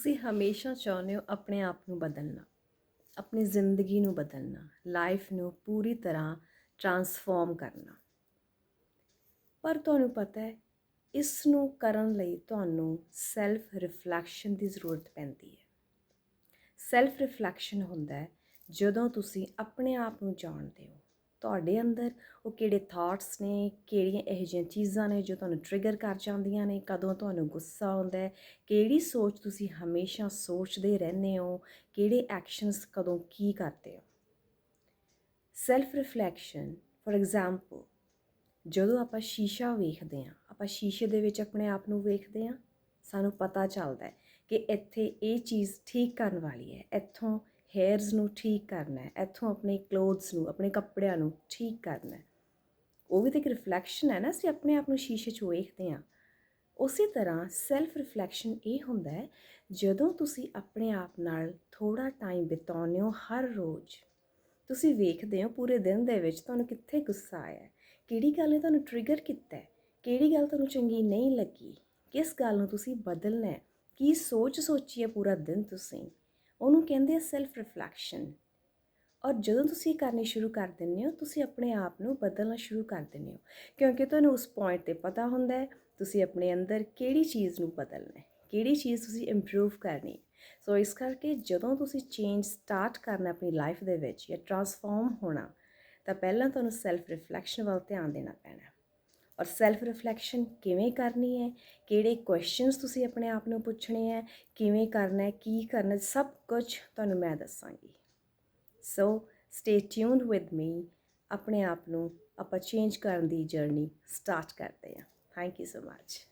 ਤੁਸੀਂ ਹਮੇਸ਼ਾ ਚਾਹੁੰਦੇ ਹੋ ਆਪਣੇ ਆਪ ਨੂੰ ਬਦਲਣਾ, ਆਪਣੀ ਜ਼ਿੰਦਗੀ ਨੂੰ ਬਦਲਣਾ ਲਾਈਫ ਨੂੰ ਪੂਰੀ ਤਰ੍ਹਾਂ ਟਰਾਂਸਫਾਰਮ ਕਰਨਾ। ਪਰ ਤੁਹਾਨੂੰ ਪਤਾ ਹੈ, ਇਸ ਨੂੰ ਕਰਨ ਲਈ ਤੁਹਾਨੂੰ ਸੈਲਫ ਰਿਫਲੈਕਸ਼ਨ ਦੀ ਜ਼ਰੂਰਤ ਪੈਂਦੀ ਹੈ। ਸੈਲਫ ਰਿਫਲੈਕਸ਼ਨ ਹੁੰਦਾ ਹੈ ਜਦੋਂ ਤੁਸੀਂ ਆਪਣੇ ਆਪ ਨੂੰ ਜਾਣਦੇ ਹੋ। ਤੁਹਾਡੇ ਅੰਦਰ? ਉਹ ਕਿਹੜੇ ਥਾਟਸ ਨੇ? ਕਿਹੜੀਆਂ ਇਹੋ ਜਿਹੀਆਂ ਚੀਜ਼ਾਂ ਨੇ ਜੋ ਤੁਹਾਨੂੰ ਟ੍ਰਿਗਰ ਕਰ ਜਾਂਦੀਆਂ ਨੇ? ਕਦੋਂ ਤੁਹਾਨੂੰ ਗੁੱਸਾ ਆਉਂਦਾ ਹੈ? ਕਿਹੜੀ ਸੋਚ ਤੁਸੀਂ ਹਮੇਸ਼ਾ ਸੋਚਦੇ ਰਹਿੰਦੇ ਹੋ? ਕਿਹੜੇ ਐਕਸ਼ਨਸ ਕਦੋਂ ਕੀ ਕਰਦੇ ਹੋ? ਸੈਲਫ ਰਿਫਲੈਕਸ਼ਨ ਫॉर ਐਗਜ਼ਾਮਪਲ ਜਦੋਂ ਆਪਾਂ ਸ਼ੀਸ਼ਾ ਵੇਖਦੇ ਹਾਂ, ਆਪਾਂ ਸ਼ੀਸ਼ੇ ਦੇ ਵਿੱਚ ਆਪਣੇ ਆਪ ਨੂੰ ਵੇਖਦੇ ਹਾਂ, ਸਾਨੂੰ ਪਤਾ ਚੱਲਦਾ ਹੈ ਕਿ ਇੱਥੇ ਇਹ ਚੀਜ਼ ਠੀਕ ਕਰਨ ਵਾਲੀ ਹੈ, ਇੱਥੋਂ ਹੇਅਰਸ ਨੂੰ ਠੀਕ ਕਰਨਾ ਹੈ, ਇੱਥੋਂ ਆਪਣੇ ਕਲੋਥਸ ਨੂੰ, ਆਪਣੇ ਕੱਪੜਿਆਂ ਨੂੰ ਠੀਕ ਕਰਨਾ ਹੈ। ਉਹ ਵੀ ਤਾਂ ਇੱਕ ਰਿਫਲੈਕਸ਼ਨ ਹੈ ਨਾ, ਅਸੀਂ ਆਪਣੇ ਆਪ ਨੂੰ ਸ਼ੀਸ਼ੇ 'ਚ ਵੇਖਦੇ ਹਾਂ। ਉਸੇ ਤਰ੍ਹਾਂ ਸੈਲਫ ਰਿਫਲੈਕਸ਼ਨ ਇਹ ਹੁੰਦਾ ਹੈ, ਜਦੋਂ ਤੁਸੀਂ ਆਪਣੇ ਆਪ ਨਾਲ ਥੋੜਾ ਟਾਈਮ ਬਿਤਾਉਂਦੇ ਹੋ ਹਰ ਰੋਜ਼, ਤੁਸੀਂ ਵੇਖਦੇ ਹੋ ਪੂਰੇ ਦਿਨ ਦੇ ਵਿੱਚ ਤੁਹਾਨੂੰ ਕਿੱਥੇ ਗੁੱਸਾ ਆਇਆ ਕਿਹੜੀ ਗੱਲ ਨੇ ਤੁਹਾਨੂੰ ਟ੍ਰਿਗਰ ਕੀਤਾ ਕਿਹੜੀ ਗੱਲ ਤੁਹਾਨੂੰ ਚੰਗੀ ਨਹੀਂ ਲੱਗੀ, ਕਿਸ ਗੱਲ ਨੂੰ ਤੁਸੀਂ ਬਦਲਣਾ ਕੀ ਸੋਚ ਸੋਚੀ ਹੈ ਪੂਰਾ ਦਿਨ ਤੁਸੀਂ। ਉਹਨੂੰ ਕਹਿੰਦੇ ਆ ਸੈਲਫ ਰਿਫਲੈਕਸ਼ਨ ਔਰ ਜਦੋਂ ਤੁਸੀਂ ਕਰਨੀ ਸ਼ੁਰੂ ਕਰ ਦਿੰਦੇ ਹੋ, ਤੁਸੀਂ ਆਪਣੇ ਆਪ ਨੂੰ ਬਦਲਣਾ ਸ਼ੁਰੂ ਕਰ ਦਿੰਦੇ ਹੋ, ਕਿਉਂਕਿ ਤੁਹਾਨੂੰ ਉਸ ਪੁਆਇੰਟ ਤੇ ਪਤਾ ਹੁੰਦਾ ਹੈ, ਤੁਸੀਂ ਆਪਣੇ ਅੰਦਰ ਕਿਹੜੀ ਚੀਜ਼ ਨੂੰ ਬਦਲਣਾ ਹੈ, ਕਿਹੜੀ ਚੀਜ਼ ਤੁਸੀਂ ਇੰਪਰੂਵ ਕਰਨੀ ਹੈ। ਸੋ ਇਸ ਕਰਕੇ ਜਦੋਂ ਤੁਸੀਂ ਚੇਂਜ ਸਟਾਰਟ ਕਰਨਾ ਆਪਣੀ ਲਾਈਫ ਦੇ ਵਿੱਚ ਜਾਂ ਟਰਾਂਸਫਾਰਮ ਹੋਣਾ, ਤਾਂ ਪਹਿਲਾਂ ਤੁਹਾਨੂੰ ਸੈਲਫ ਰਿਫਲੈਕਸ਼ਨ ਵੱਲ ਧਿਆਨ ਦੇਣਾ ਪੈਣਾ ਔਰ ਸੈਲਫ ਰਿਫਲੈਕਸ਼ਨ ਕਿਵੇਂ ਕਰਨੀ ਹੈ? ਕਿਹੜੇ ਕੁਐਸਚਨਸ ਤੁਸੀਂ ਆਪਣੇ ਆਪ ਨੂੰ ਪੁੱਛਣੇ ਹੈ? ਕਿਵੇਂ ਕਰਨਾ ਹੈ? ਕੀ ਕਰਨਾ ਸਭ ਕੁਝ ਤੁਹਾਨੂੰ ਮੈਂ ਦੱਸਾਂਗੀ। So stay tuned with me ਆਪਣੇ ਆਪ ਨੂੰ ਆਪਾਂ ਚੇਂਜ ਕਰਨ ਦੀ ਜਰਨੀ ਸਟਾਰਟ ਕਰਦੇ ਹਾਂ। Thank you so much